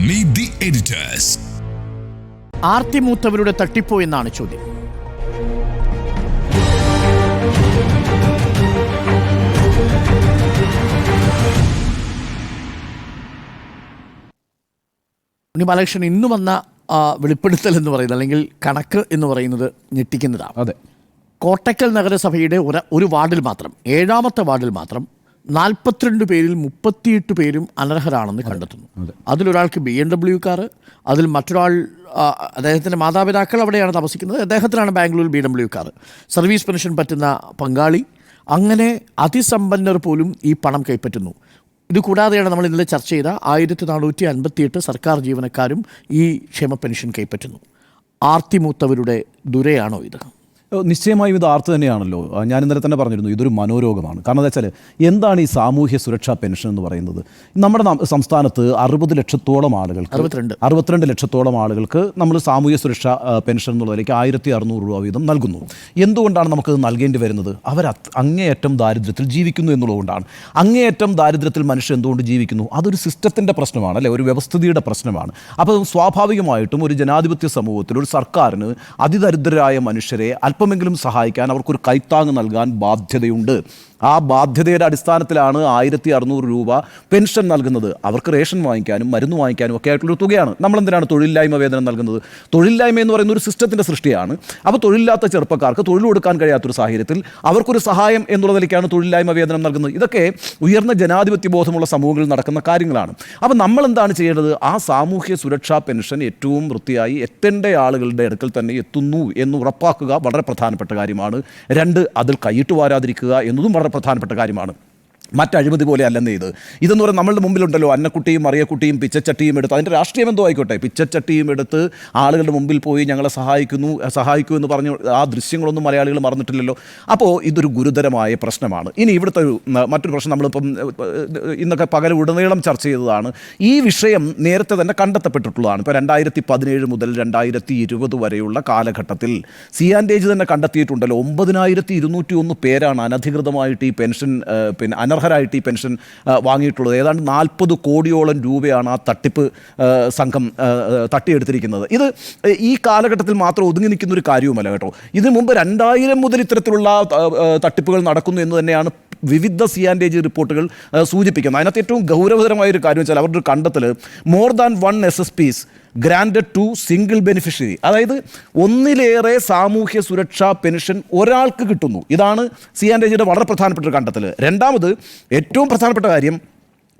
Meet the editors ആർത്തി മൂത്തവരുടെ തട്ടിപ്പോ എന്നാണ് ചോദ്യം. ഉണ്ണി ബാലകൃഷ്ണൻ ഇന്ന് വന്ന വെളിപ്പെടുത്തൽ എന്ന് പറയുന്നത് അല്ലെങ്കിൽ കണക്ക് എന്ന് പറയുന്നത് ഞെട്ടിക്കുന്നതാണ് അതെ. കോട്ടക്കൽ നഗരസഭയുടെ ഒരു ഒരു വാർഡിൽ മാത്രം ഏഴാമത്തെ വാർഡിൽ മാത്രം നാൽപ്പത്തിരണ്ട് പേരിൽ മുപ്പത്തിയെട്ട് പേരും അനർഹരാണെന്ന് കണ്ടെത്തുന്നു. അതിലൊരാൾക്ക് ബി എം ഡബ്ല്യു കാർ അതിൽ മറ്റൊരാൾ അദ്ദേഹത്തിന്റെ മാതാപിതാക്കൾ അവിടെയാണ് താമസിക്കുന്നത്. അദ്ദേഹത്തിനാണ് ബാംഗ്ലൂരിൽ B W car service pension പറ്റുന്ന പങ്കാളി. അങ്ങനെ അതിസമ്പന്നർ പോലും ഈ പണം കൈപ്പറ്റുന്നു. ഇത് കൂടാതെയാണ് നമ്മൾ ഇന്നലെ ചർച്ച ചെയ്ത ആയിരത്തി നാനൂറ്റി അൻപത്തിയെട്ട് സർക്കാർ ജീവനക്കാരും ഈ ക്ഷേമ പെൻഷൻ കൈപ്പറ്റുന്നു. ആർത്തിമൂത്തവരുടെ ദുരയാണോ ഇത്? നിശ്ചയമായും ഇത് ആർത്ത് തന്നെയാണല്ലോ. ഞാൻ ഇന്നലെ തന്നെ പറഞ്ഞിരുന്നു ഇതൊരു മനോരോഗമാണ്. കാരണം എന്താ വെച്ചാൽ എന്താണ് ഈ സാമൂഹ്യ സുരക്ഷാ പെൻഷൻ എന്ന് പറയുന്നത്? നമ്മുടെ സംസ്ഥാനത്ത് അറുപത് ലക്ഷത്തോളം ആളുകൾക്ക് അറുപത്തിരണ്ട്. അറുപത്തിരണ്ട് ലക്ഷത്തോളം ആളുകൾക്ക് നമ്മൾ സാമൂഹ്യ സുരക്ഷാ പെൻഷൻ എന്നുള്ളതിലേക്ക് ആയിരത്തി അറുന്നൂറ് രൂപ വീതം നൽകുന്നു. എന്തുകൊണ്ടാണ് നമുക്കത് നൽകേണ്ടി വരുന്നത്? അവർ അങ്ങേയറ്റം ദാരിദ്ര്യത്തിൽ ജീവിക്കുന്നു എന്നുള്ളതുകൊണ്ടാണ്. അങ്ങേയറ്റം ദാരിദ്ര്യത്തിൽ മനുഷ്യൻ എന്തുകൊണ്ട് ജീവിക്കുന്നു? അതൊരു സിസ്റ്റത്തിന്റെ പ്രശ്നമാണ് അല്ലെ? ഒരു വ്യവസ്ഥിതിയുടെ പ്രശ്നമാണ്. അപ്പോൾ സ്വാഭാവികമായിട്ടും ഒരു ജനാധിപത്യ സമൂഹത്തിൽ ഒരു സർക്കാരിന് അതിദരിദ്രരായ മനുഷ്യരെ അല്പമെങ്കിലും സഹായിക്കാൻ അവർക്കൊരു കൈത്താങ് നൽകാൻ ബാധ്യതയുണ്ട്. ആ ബാധ്യതയുടെ അടിസ്ഥാനത്തിലാണ് ആയിരത്തി അറുന്നൂറ് രൂപ പെൻഷൻ നൽകുന്നത്. അവർക്ക് റേഷൻ വാങ്ങിക്കാനും മരുന്ന് വാങ്ങിക്കാനും ഒക്കെ ആയിട്ടുള്ളൊരു തുകയാണ്. നമ്മളെന്തിനാണ് തൊഴിലില്ലായ്മ വേതനം നൽകുന്നത്? തൊഴിലില്ലായ്മ എന്ന് പറയുന്ന ഒരു സിസ്റ്റത്തിന്റെ സൃഷ്ടിയാണ്. അപ്പോൾ തൊഴിലില്ലാത്ത ചെറുപ്പക്കാർക്ക് തൊഴിൽ കൊടുക്കാൻ കഴിയാത്തൊരു സാഹചര്യത്തിൽ അവർക്കൊരു സഹായം എന്നുള്ള നിലയ്ക്കാണ് തൊഴിലില്ലായ്മ വേതനം നൽകുന്നത്. ഇതൊക്കെ ഉയർന്ന ജനാധിപത്യ ബോധമുള്ള സമൂഹങ്ങളിൽ നടക്കുന്ന കാര്യങ്ങളാണ്. അപ്പോൾ നമ്മൾ എന്താണ് ചെയ്യേണ്ടത്? ആ സാമൂഹ്യ സുരക്ഷാ പെൻഷൻ ഏറ്റവും വൃത്തിയായി എത്തേണ്ട ആളുകളുടെ അടുക്കൽ തന്നെ എത്തുന്നു എന്ന് ഉറപ്പാക്കുക വളരെ പ്രധാനപ്പെട്ട കാര്യമാണ്. രണ്ട് അതിൽ കൈയിട്ട് വാരാതിരിക്കുക എന്നതും വളരെ പ്രധാനപ്പെട്ട കാര്യമാണ്. മറ്റഴിമതി പോലെ അല്ലെന്ന് ഇത്. ഇതെന്ന് പറയുന്നത് നമ്മളുടെ മുമ്പിലുണ്ടല്ലോ അന്നക്കുട്ടിയും മറിയക്കുട്ടിയും പിച്ചച്ചട്ടിയും എടുത്ത് അതിന്റെ രാഷ്ട്രീയം എന്തോ ആയിക്കോട്ടെ. പിച്ചച്ചട്ടിയും എടുത്ത് ആളുകളുടെ മുമ്പിൽ പോയി ഞങ്ങളെ സഹായിക്കുന്നു സഹായിക്കൂ എന്ന് പറഞ്ഞു ആ ദൃശ്യങ്ങളൊന്നും മലയാളികൾ മറന്നിട്ടില്ലല്ലോ. അപ്പോൾ ഇതൊരു ഗുരുതരമായ പ്രശ്നമാണ്. ഇനി ഇവിടുത്തെ ഒരു മറ്റൊരു പ്രശ്നം നമ്മളിപ്പം ഇന്നൊക്കെ പകൽ ഉടനീളം ചർച്ച ചെയ്തതാണ്. ഈ വിഷയം നേരത്തെ തന്നെ കണ്ടെത്തപ്പെട്ടിട്ടുള്ളതാണ്. ഇപ്പോൾ രണ്ടായിരത്തി പതിനേഴ് മുതൽ രണ്ടായിരത്തി ഇരുപത് വരെയുള്ള കാലഘട്ടത്തിൽ സി സിയാൻഡേജ് തന്നെ കണ്ടെത്തിയിട്ടുണ്ടല്ലോ. ഒമ്പതിനായിരത്തി ഇരുന്നൂറ്റി ഒന്ന് പേരാണ് അനധികൃതമായിട്ട് ഈ പെൻഷൻ പിന്നെ പിന്നെ അനർഹരായിട്ട് ഈ പെൻഷൻ വാങ്ങിയിട്ടുള്ളത്. ഏതാണ്ട് നാൽപ്പത് കോടിയോളം രൂപയാണ് ആ തട്ടിപ്പ് സംഘം തട്ടിയെടുത്തിരിക്കുന്നത്. ഇത് ഈ കാലഘട്ടത്തിൽ മാത്രം ഒതുങ്ങി നിൽക്കുന്ന ഒരു കാര്യവുമല്ല കേട്ടോ. ഇതിനു മുമ്പ് രണ്ടായിരം മുതൽ ഇത്തരത്തിലുള്ള തട്ടിപ്പുകൾ നടക്കുന്നു എന്ന് തന്നെയാണ് വിവിധ സിയാൻഡേജ് റിപ്പോർട്ടുകൾ സൂചിപ്പിക്കുന്നത്. അതിനകത്ത് ഏറ്റവും ഗൗരവതരമായ ഒരു കാര്യം വെച്ചാൽ അവരുടെ കണ്ടെത്തൽ more than one S S Ps granted to single beneficiary. അതായത് ഒന്നിലേറെ സാമൂഹ്യ സുരക്ഷാ പെൻഷൻ ഒരാൾക്ക് കിട്ടുന്നു. ഇതാണ് സി ആൻഡ് എജിയുടെ വളരെ പ്രധാനപ്പെട്ട ഒരു കണ്ടെത്തൽ രണ്ടാമത് ഏറ്റവും പ്രധാനപ്പെട്ട കാര്യം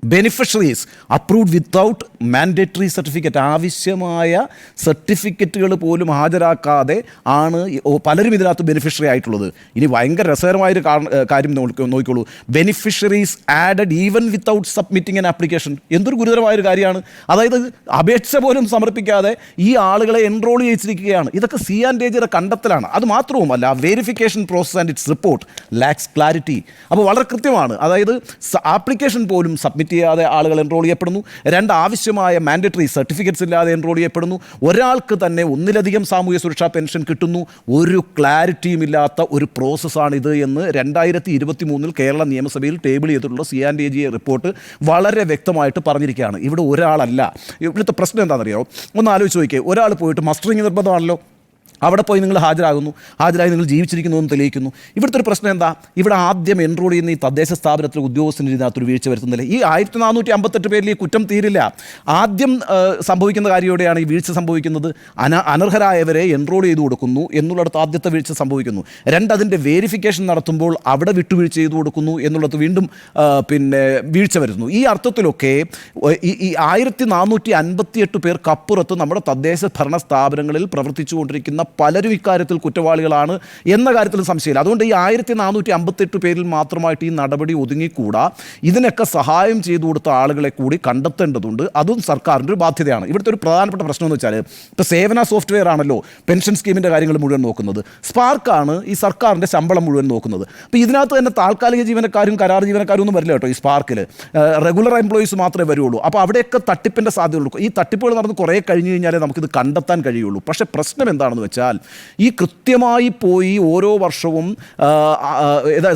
beneficiaries approved without mandatory certificate ആവശ്യമായ സർട്ടിഫിക്കറ്റുകൾ പോലും ഹാജരാക്കാതെ ആണ് പലരും ഇതിനകത്ത് ബെനിഫിഷ്യറി ആയിട്ടുള്ളത്. ഇനി ഭയങ്കര രസകരമായൊരു കാര്യം നോക്കി- നോക്കിക്കോളൂ. Beneficiaries added even without submitting an application എന്തൊരു ഗുരുതരമായൊരു കാര്യമാണ്. അതായത് അപേക്ഷ പോലും സമർപ്പിക്കാതെ ഈ ആളുകളെ എൻറോൾ ചെയ്യിച്ചിരിക്കുകയാണ്. ഇതൊക്കെ സി ആൻഡ് ഏജിയുടെ കണ്ടെത്തലാണ്. അത് മാത്രവുമല്ല verification process and its report lacks clarity അപ്പോൾ വളരെ കൃത്യമാണ്. അതായത് ആപ്ലിക്കേഷൻ പോലും സബ്മിറ്റ് ചെയ്യാതെ ആളുകൾ എൻറോൾ ചെയ്യപ്പെടുന്നു. രണ്ട് ആവശ്യമായ മാൻഡറ്ററി സർട്ടിഫിക്കറ്റ്സ് ഇല്ലാതെ എൻറോൾ ചെയ്യപ്പെടുന്നു. ഒരാൾക്ക് തന്നെ ഒന്നിലധികം സാമൂഹ്യ സുരക്ഷാ പെൻഷൻ കിട്ടുന്നു. ഒരു ക്ലാരിറ്റിയും ഇല്ലാത്ത ഒരു പ്രോസസ്സാണ് ഇത് എന്ന് രണ്ടായിരത്തി ഇരുപത്തി മൂന്നിൽ കേരള നിയമസഭയിൽ ടേബിൾ ചെയ്തിട്ടുള്ള C and A G report വളരെ വ്യക്തമായിട്ട് പറഞ്ഞിരിക്കുകയാണ്. ഇവിടെ ഒരാളല്ല ഇവിടുത്തെ പ്രശ്നം എന്താണെന്നറിയാമോ ഒന്ന് ആലോചിച്ച് നോക്കിയേ. ഒരാൾ പോയിട്ട് മസ്റ്ററിങ് നിർബന്ധമാണല്ലോ. അവിടെ പോയി നിങ്ങൾ ഹാജരാകുന്നു. ഹാജരായി നിങ്ങൾ ജീവിച്ചിരിക്കുന്നു എന്ന് തെളിയിക്കുന്നു. ഇവിടുത്തെ ഒരു പ്രശ്നം എന്താ? ഇവിടെ ആദ്യം എൻറോൾ ചെയ്യുന്ന ഈ തദ്ദേശ സ്ഥാപനത്തിലെ ഉദ്യോഗസ്ഥന് ഇതിനകത്തൊരു വീഴ്ച വരുത്തുന്നില്ല. ഈ ആയിരത്തി നാനൂറ്റി അമ്പത്തെട്ട് പേരിൽ ഈ കുറ്റം തീരില്ല. ആദ്യം സംഭവിക്കുന്ന കാര്യയോടെയാണ് ഈ വീഴ്ച സംഭവിക്കുന്നത്. അന അനർഹരായവരെ എൻറോൾ ചെയ്തു കൊടുക്കുന്നു എന്നുള്ളിടത്ത് ആദ്യത്തെ വീഴ്ച സംഭവിക്കുന്നു. രണ്ട് അതിന്റെ വേരിഫിക്കേഷൻ നടത്തുമ്പോൾ അവിടെ വിട്ടുവീഴ്ച ചെയ്തു കൊടുക്കുന്നു എന്നുള്ളത് വീണ്ടും പിന്നെ വീഴ്ച വരുന്നു. ഈ അർത്ഥത്തിലൊക്കെ ഈ ആയിരത്തി നാനൂറ്റി അൻപത്തിയെട്ട് പേർക്കപ്പുറത്ത് നമ്മുടെ തദ്ദേശ ഭരണ സ്ഥാപനങ്ങളിൽ പ്രവർത്തിച്ചുകൊണ്ടിരിക്കുന്ന പലരും ഇക്കാര്യത്തിൽ കുറ്റവാളികളാണ് എന്ന കാര്യത്തിൽ സംശയമില്ല. അതുകൊണ്ട് ഈ ആയിരത്തി നാനൂറ്റി അമ്പത്തെട്ട് പേരിൽ മാത്രമായിട്ട് ഈ നടപടി ഒതുങ്ങിക്കൂടാ. ഇതിനൊക്കെ സഹായം ചെയ്തു കൊടുത്ത ആളുകളെ കൂടി കണ്ടെത്തേണ്ടതുണ്ട്. അതും സർക്കാരിന്റെ ഒരു ബാധ്യതയാണ്. ഇവിടുത്തെ ഒരു പ്രധാനപ്പെട്ട പ്രശ്നം എന്ന് വെച്ചാൽ ഇപ്പോൾ സേവന സോഫ്റ്റ്വെയർ ആണല്ലോ പെൻഷൻ സ്കീമിന്റെ കാര്യങ്ങൾ മുഴുവൻ നോക്കുന്നത്. സ്പാർക്കാണ് ഈ സർക്കാരിന്റെ ശമ്പളം മുഴുവൻ നോക്കുന്നത്. അപ്പോൾ ഇതിനകത്ത് തന്നെ താൽക്കാലിക ജീവനക്കാരും കരാർ ജീവനക്കാരും ഒന്നും വരില്ല കേട്ടോ ഈ സ്പാർക്കിൽ റെഗുലർ എംപ്ലോയീസ് മാത്രമേ വരുള്ളൂ. അപ്പോൾ അവിടെയൊക്കെ തട്ടിപ്പിന്റെ സാധ്യതയുള്ളൂ. ഈ തട്ടിപ്പുകൾ നടന്ന് കുറേ കഴിഞ്ഞ് കഴിഞ്ഞാലേ നമുക്കിത് കണ്ടെത്താൻ കഴിയുള്ളൂ. പക്ഷേ പ്രശ്നം എന്താണെന്ന് വെച്ചാൽ വെച്ചാൽ ഈ കൃത്യമായി പോയി ഓരോ വർഷവും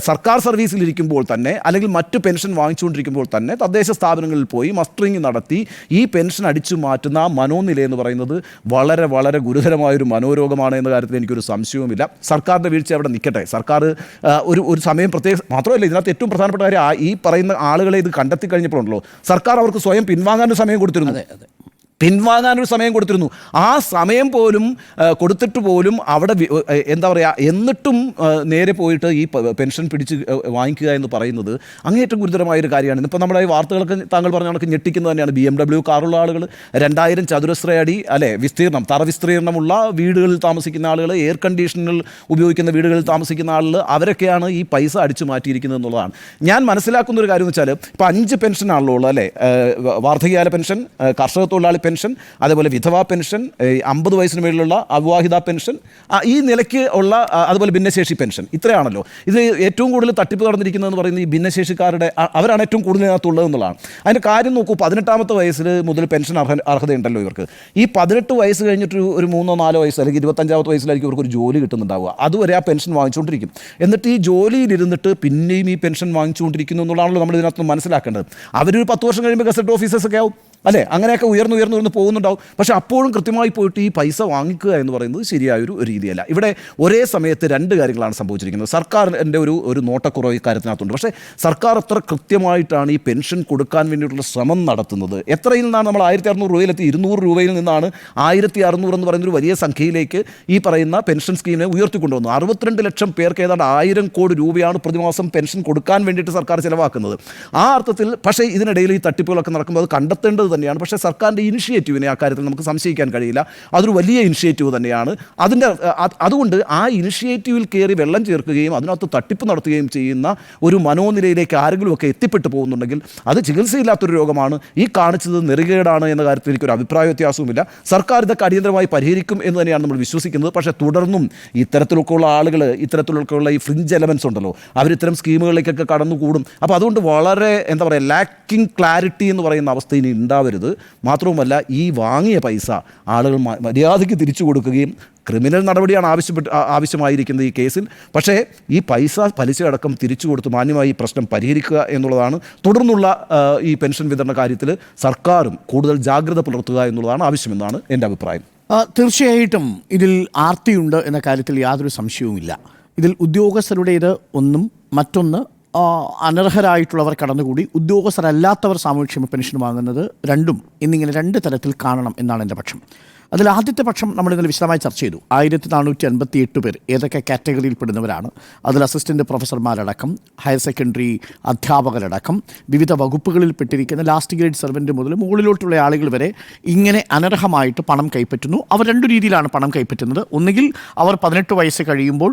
സർക്കാർ സർവീസിലിരിക്കുമ്പോൾ തന്നെ അല്ലെങ്കിൽ മറ്റു പെൻഷൻ വാങ്ങിച്ചുകൊണ്ടിരിക്കുമ്പോൾ തന്നെ തദ്ദേശ സ്ഥാപനങ്ങളിൽ പോയി മസ്റ്ററിങ് നടത്തി ഈ പെൻഷൻ അടിച്ചു മാറ്റുന്ന ആ മനോനില എന്ന് പറയുന്നത് വളരെ വളരെ ഗുരുതരമായൊരു മനോരോഗമാണ് എന്ന കാര്യത്തിൽ എനിക്കൊരു സംശയവുമില്ല. സർക്കാരിന്റെ വീഴ്ച അവിടെ നിൽക്കട്ടെ. സർക്കാർ ഒരു ഒരു സമയം പ്രത്യേക മാത്രമല്ല ഇതിനകത്ത് ഏറ്റവും പ്രധാനപ്പെട്ട കാര്യം ഈ പറയുന്ന ആളുകളെ ഇത് കണ്ടെത്തി കഴിഞ്ഞപ്പോഴുണ്ടല്ലോ. സർക്കാർ അവർക്ക് സ്വയം പിൻവാങ്ങാൻ സമയം കൊടുത്തിരുന്നു. പിൻവാങ്ങാനൊരു സമയം കൊടുത്തിരുന്നു. ആ സമയം പോലും കൊടുത്തിട്ട് പോലും അവിടെ എന്താ പറയുക എന്നിട്ടും നേരെ പോയിട്ട് ഈ പെൻഷൻ പിടിച്ച് വാങ്ങിക്കുക എന്ന് പറയുന്നത് അങ്ങേറ്റം ഗുരുതരമായ ഒരു കാര്യമാണ്. ഇപ്പോൾ നമ്മുടെ ഈ വാർത്തകളൊക്കെ താങ്കൾ പറഞ്ഞ കണക്ക് ഞെട്ടിക്കുന്നത് തന്നെയാണ്. ബി എം ഡബ്ല്യു കാറുള്ള ആളുകൾ രണ്ടായിരം ചതുരശ്ര അടി അല്ലെ വിസ്തീർണം തറ വിസ്തീർണമുള്ള വീടുകളിൽ താമസിക്കുന്ന ആളുകൾ എയർ കണ്ടീഷനിൽ ഉപയോഗിക്കുന്ന വീടുകളിൽ താമസിക്കുന്ന ആളുകൾ അവരൊക്കെയാണ് ഈ പൈസ അടിച്ചു മാറ്റിയിരിക്കുന്നത് എന്നുള്ളതാണ്. ഞാൻ മനസ്സിലാക്കുന്ന ഒരു കാര്യം എന്ന് വെച്ചാൽ ഇപ്പോൾ അഞ്ച് പെൻഷനാണല്ലോ ഉള്ളത് അല്ലേ? വാർദ്ധകാല പെൻഷൻ കർഷക തൊഴിലാളി പെൻഷൻ അതേപോലെ വിധവാ പെൻഷൻ അമ്പത് വയസ്സിന് മേളിലുള്ള അവിവാഹിത പെൻഷൻ ഈ നിലയ്ക്ക് ഉള്ള അതുപോലെ ഭിന്നശേഷി പെൻഷൻ ഇത്രയാണല്ലോ. ഇത് ഏറ്റവും കൂടുതൽ തട്ടിപ്പ് നടന്നിരിക്കുന്നതെന്ന് പറയുന്നത് ഈ ഭിന്നശേഷിക്കാരുടെ അവരാണ് ഏറ്റവും കൂടുതൽ ഇതിനകത്തുള്ളത് എന്നുള്ളതാണ്. അതിന്റെ കാര്യം നോക്കൂ പതിനെട്ടാമത്തെ വയസ്സിൽ മുതൽ പെൻഷൻ അർഹ അർഹതയുണ്ടല്ലോ ഇവർക്ക്. ഈ പതിനെട്ട് വയസ്സ് കഴിഞ്ഞിട്ട് ഒരു മൂന്നോ നാലോ വയസ്സ് അല്ലെങ്കിൽ ഇരുപത്തഞ്ചാമത്തെ വയസ്സിലായിരിക്കും ഇവർക്ക് ഒരു ജോലി കിട്ടുന്നുണ്ടാവുക. അതുവരെ ആ പെൻഷൻ വാങ്ങിച്ചുകൊണ്ടിരിക്കും. എന്നിട്ട് ഈ ജോലിയിലിരുന്നിട്ട് പിന്നെയും ഈ പെൻഷൻ വാങ്ങിച്ചുകൊണ്ടിരിക്കുന്നു എന്നുള്ളതാണല്ലോ നമ്മൾ ഇതിനകത്ത് മനസ്സിലാക്കേണ്ടത്. അവരൊരു പത്ത് വർഷം കഴിയുമ്പോൾ ഗസറ്റ് ഓഫീസേഴ്സൊക്കെ ആവും. അല്ലേ? അങ്ങനെയൊക്കെ ഉയർന്നു ഉയർന്നു ഉയർന്ന് പോകുന്നുണ്ടാവും. പക്ഷേ അപ്പോഴും കൃത്യമായി പോയിട്ട് ഈ പൈസ വാങ്ങിക്കുക എന്ന് പറയുന്നത് ശരിയായൊരു രീതിയല്ല. ഇവിടെ ഒരേ സമയത്ത് രണ്ട് കാര്യങ്ങളാണ് സംഭവിച്ചിരിക്കുന്നത്. സർക്കാരിന്റെ ഒരു ഒരു നോട്ടക്കുറവ് ഇക്കാര്യത്തിനകത്തുണ്ട് പക്ഷേ സർക്കാർ എത്ര കൃത്യമായിട്ടാണ് ഈ പെൻഷൻ കൊടുക്കാൻ വേണ്ടിയിട്ടുള്ള ശ്രമം നടത്തുന്നത്. എത്രയിൽ നിന്നാണ് നമ്മൾ ആയിരത്തി അറുന്നൂറ് രൂപയിലെത്തി? ഇരുന്നൂറ് രൂപയിൽ നിന്നാണ് ആയിരത്തി അറുന്നൂറ് എന്ന് പറയുന്ന ഒരു വലിയ സംഖ്യയിലേക്ക് ഈ പറയുന്ന പെൻഷൻ സ്കീമിനെ ഉയർത്തിക്കൊണ്ടുവന്നു അറുപത്തിരണ്ട് ലക്ഷം പേർക്ക് ഏതാണ്ട് ആയിരം കോടി രൂപയാണ് പ്രതിമാസം പെൻഷൻ കൊടുക്കാൻ വേണ്ടിയിട്ട് സർക്കാർ ചിലവാക്കുന്നത്. ആ അർത്ഥത്തിൽ പക്ഷേ ഇതിനിടയിൽ ഈ തട്ടിപ്പുകളൊക്കെ നടക്കുമ്പോൾ അത് കണ്ടെത്തേണ്ടത് തന്നെയാണ്. പക്ഷേ സർക്കാരിന്റെ ഇനിഷ്യേറ്റീവിനെ ആ കാര്യത്തിൽ നമുക്ക് സംശയിക്കാൻ കഴിയില്ല. അതൊരു വലിയ ഇനിഷ്യേറ്റീവ് തന്നെയാണ്. അതിന്റെ അത് അതുകൊണ്ട് ആ ഇനിഷ്യേറ്റീവിൽ കയറി വെള്ളം ചേർക്കുകയും അതിനകത്ത് തട്ടിപ്പ് നടത്തുകയും ചെയ്യുന്ന ഒരു മനോനിലയിലേക്ക് ആരെങ്കിലുമൊക്കെ എത്തിപ്പെട്ടു പോകുന്നുണ്ടെങ്കിൽ അത് ചികിത്സയില്ലാത്തൊരു രോഗമാണ്. ഈ കാണിച്ചത് നെറുകേടാണ് എന്ന കാര്യത്തിൽ എനിക്കൊരു അഭിപ്രായ വ്യത്യാസവുമില്ല. സർക്കാർ ഇതൊക്കെ അടിയന്തരമായി പരിഹരിക്കും എന്ന് തന്നെയാണ് നമ്മൾ വിശ്വസിക്കുന്നത്. പക്ഷേ തുടർന്നും ഇത്തരത്തിലൊക്കെ ഉള്ള ആളുകൾ ഇത്തരത്തിലൊക്കെ ഉള്ള ഈ ഫ്രിഞ്ച് എലമെൻസ് ഉണ്ടല്ലോ അവരിത്തരം സ്കീമുകളിലേക്കൊക്കെ കടന്നുകൂടും. അപ്പോൾ അതുകൊണ്ട് വളരെ എന്താ പറയുക ലാക്കിംഗ് ക്ലാരിറ്റി എന്ന് പറയുന്ന അവസ്ഥ ഇനി ഉണ്ടാവരുത്. മാത്രവുമല്ല ഈ വാങ്ങിയ പൈസ ആളുകൾ മര്യാദയ്ക്ക് തിരിച്ചു കൊടുക്കുകയും ക്രിമിനൽ നടപടിയാണ് ആവശ്യപ്പെട്ട് ആവശ്യമായിരിക്കുന്നത് ഈ കേസിൽ. പക്ഷേ ഈ പൈസ പലിശ അടക്കം തിരിച്ചു കൊടുത്ത് മാന്യമായി ഈ പ്രശ്നം പരിഹരിക്കുക എന്നുള്ളതാണ് തുടർന്നുള്ള ഈ പെൻഷൻ വിതരണ കാര്യത്തിൽ സർക്കാരും കൂടുതൽ ജാഗ്രത പുലർത്തുക എന്നുള്ളതാണ് ആവശ്യമെന്നാണ് എന്റെ അഭിപ്രായം. തീർച്ചയായിട്ടും ഇതിൽ ആർത്തിയുണ്ട് എന്ന കാര്യത്തിൽ യാതൊരു സംശയവുമില്ല. ഇതിൽ ഉദ്യോഗസ്ഥരുടേത് ഒന്നും മറ്റൊന്ന് അനർഹരായിട്ടുള്ളവർ കടന്നുകൂടി ഉദ്യോഗസ്ഥരല്ലാത്തവർ സാമൂഹ്യക്ഷേമ പെൻഷൻ വാങ്ങുന്നത് രണ്ടും എന്നിങ്ങനെ രണ്ട് തരത്തിൽ കാണണം എന്നാണ് എന്റെ പക്ഷം. അതിൽ ആദ്യത്തെ പക്ഷം നമ്മൾ ഇന്നലെ വിശദമായി ചർച്ച ചെയ്തു. ആയിരത്തി നാനൂറ്റി അൻപത്തി എട്ട് പേർ ഏതൊക്കെ കാറ്റഗറിയിൽ പെടുന്നവരാണ് അതിൽ അസിസ്റ്റന്റ് പ്രൊഫസർമാരടക്കം ഹയർ സെക്കൻഡറി അധ്യാപകരടക്കം വിവിധ വകുപ്പുകളിൽ പെട്ടിരിക്കുന്ന ലാസ്റ്റ് ഗ്രേഡ് സെർവന്റ് മുതൽ മുകളിലോട്ടുള്ള ആളുകൾ വരെ ഇങ്ങനെ അനർഹമായിട്ട് പണം കൈപ്പറ്റുന്നു. അവർ രണ്ടു രീതിയിലാണ് പണം കൈപ്പറ്റുന്നത്. ഒന്നുകിൽ അവർ പതിനെട്ട് വയസ്സ് കഴിയുമ്പോൾ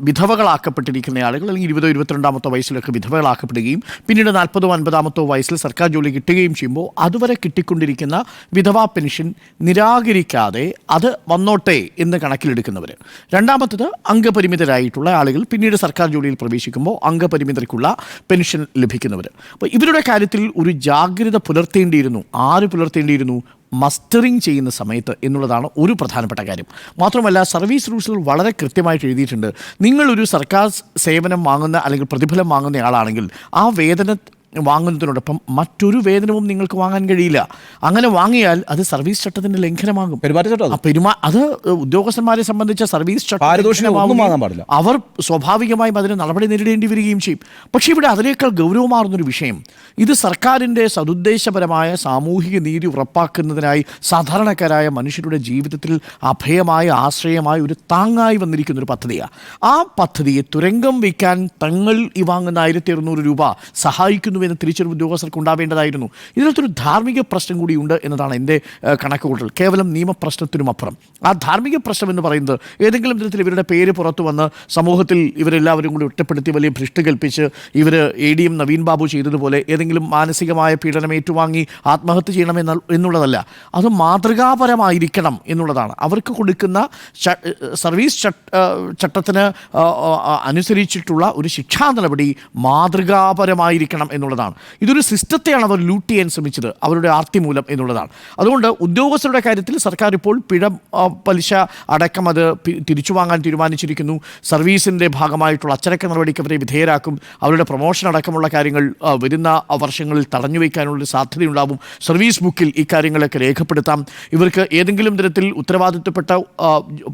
വിധവകളാക്കപ്പെട്ടിരിക്കുന്ന ആളുകൾ അല്ലെങ്കിൽ ഇരുപതോ ഇരുപത്തിരണ്ടാമത്തോ വയസ്സിലൊക്കെ വിധവകളാക്കപ്പെടുകയും പിന്നീട് നാൽപ്പതോ അൻപതാമത്തോ വയസ്സിൽ സർക്കാർ ജോലി കിട്ടുകയും ചെയ്യുമ്പോൾ അതുവരെ കിട്ടിക്കൊണ്ടിരിക്കുന്ന വിധവാ പെൻഷൻ നിരാകരിക്കാതെ അത് വന്നോട്ടെ എന്ന് കണക്കിലെടുക്കുന്നവർ രണ്ടാമത്തത് അംഗപരിമിതരായിട്ടുള്ള ആളുകൾ. പിന്നീട് സർക്കാർ ജോലിയിൽ പ്രവേശിക്കുമ്പോൾ അംഗപരിമിതർക്കുള്ള പെൻഷൻ ലഭിക്കുന്നവർ അപ്പോൾ ഇവരുടെ കാര്യത്തിൽ ഒരു ജാഗ്രത പുലർത്തേണ്ടിയിരുന്നു. ആര് പുലർത്തേണ്ടിയിരുന്നു? മസ്റ്ററിങ് ചെയ്യുന്ന സമയത്ത് എന്നുള്ളതാണ് ഒരു പ്രധാനപ്പെട്ട കാര്യം. മാത്രമല്ല സർവീസ് റൂൾസിൽ വളരെ കൃത്യമായിട്ട് എഴുതിയിട്ടുണ്ട്. നിങ്ങളൊരു സർക്കാർ സേവനം വാങ്ങുന്ന അല്ലെങ്കിൽ പ്രതിഫലം വാങ്ങുന്ന ആളാണെങ്കിൽ ആ വേതന വാങ്ങുന്നതിനോടൊപ്പം മറ്റൊരു വേതനവും നിങ്ങൾക്ക് വാങ്ങാൻ കഴിയില്ല. അങ്ങനെ വാങ്ങിയാൽ അത് സർവീസ് ചട്ടത്തിന്റെ ലംഘനമാകും. പെരുമാ അത് ഉദ്യോഗസ്ഥന്മാരെ സംബന്ധിച്ച സർവീസ് ചട്ടം. അവർ സ്വാഭാവികമായും അതിന് നടപടി നേരിടേണ്ടി വരികയും ചെയ്യും. പക്ഷേ ഇവിടെ അതിനേക്കാൾ ഗൗരവമാർന്നൊരു വിഷയം. ഇത് സർക്കാരിന്റെ സതുദ്ദേശപരമായ സാമൂഹിക നീതി ഉറപ്പാക്കുന്നതിനായി സാധാരണക്കാരായ മനുഷ്യരുടെ ജീവിതത്തിൽ അഭയമായ ആശ്രയമായ ഒരു താങ്ങായി വന്നിരിക്കുന്ന ഒരു പദ്ധതിയാണ് ആ പദ്ധതിയെ തുരങ്കം വയ്ക്കാൻ തങ്ങൾ ഈ വാങ്ങുന്ന ആയിരത്തി രൂപ രൂപ സഹായിക്കുന്നുവെന്ന് തിരിച്ചൊരു ഉദ്യോഗസ്ഥർക്ക് ഉണ്ടാവേണ്ടതായിരുന്നു. ഇതിനകത്തൊരു ധാർമ്മിക പ്രശ്നം കൂടിയുണ്ട് എന്നതാണ് എന്റെ കണക്കുകൂട്ടൽ. കേവലം നിയമപ്രശ്നത്തിനും അപ്പുറം. ആ ധാർമ്മിക പ്രശ്നം എന്ന് പറയുന്നത് ഏതെങ്കിലും തരത്തിൽ ഇവരുടെ പേര് പുറത്തു വന്ന് സമൂഹത്തിൽ ഇവരെല്ലാവരും കൂടി ഒറ്റപ്പെടുത്തി വലിയ ഭ്രഷ്ട് കൽപ്പിച്ച് ഇവർ A D M Naveen Babu ചെയ്തതുപോലെ ഏതെങ്കിലും മാനസികമായ പീഡനം ഏറ്റുവാങ്ങി ആത്മഹത്യ ചെയ്യണമെന്ന എന്നുള്ളതല്ല. അത് മാതൃകാപരമായിരിക്കണം എന്നുള്ളതാണ്. അവർക്ക് കൊടുക്കുന്ന സർവീസ് ചട്ടത്തിന് അനുസരിച്ചിട്ടുള്ള ഒരു ശിക്ഷാ നടപടി മാതൃകാപരമായിരിക്കണം എന്നുള്ളതാണ്. എന്നുള്ളതാണ്. ഇതൊരു സിസ്റ്റത്തെയാണ് അവർ ലൂട്ട് ചെയ്യാൻ ശ്രമിച്ചത് അവരുടെ ആർത്തി മൂലം എന്നുള്ളതാണ്. അതുകൊണ്ട് ഉദ്യോഗസ്ഥരുടെ കാര്യത്തിൽ സർക്കാർ ഇപ്പോൾ പിഴ പലിശ അടക്കം അത് തിരിച്ചു വാങ്ങാൻ തീരുമാനിച്ചിരിക്കുന്നു. സർവീസിന്റെ ഭാഗമായിട്ടുള്ള അച്ചടക്ക നടപടിക്ക് അവരെ വിധേയരാക്കും. അവരുടെ പ്രൊമോഷൻ അടക്കമുള്ള കാര്യങ്ങൾ വരുന്ന വർഷങ്ങളിൽ തടഞ്ഞു വയ്ക്കാനുള്ളൊരു സാധ്യതയുണ്ടാവും. സർവീസ് ബുക്കിൽ ഈ രേഖപ്പെടുത്താം. ഇവർക്ക് ഏതെങ്കിലും തരത്തിൽ ഉത്തരവാദിത്വപ്പെട്ട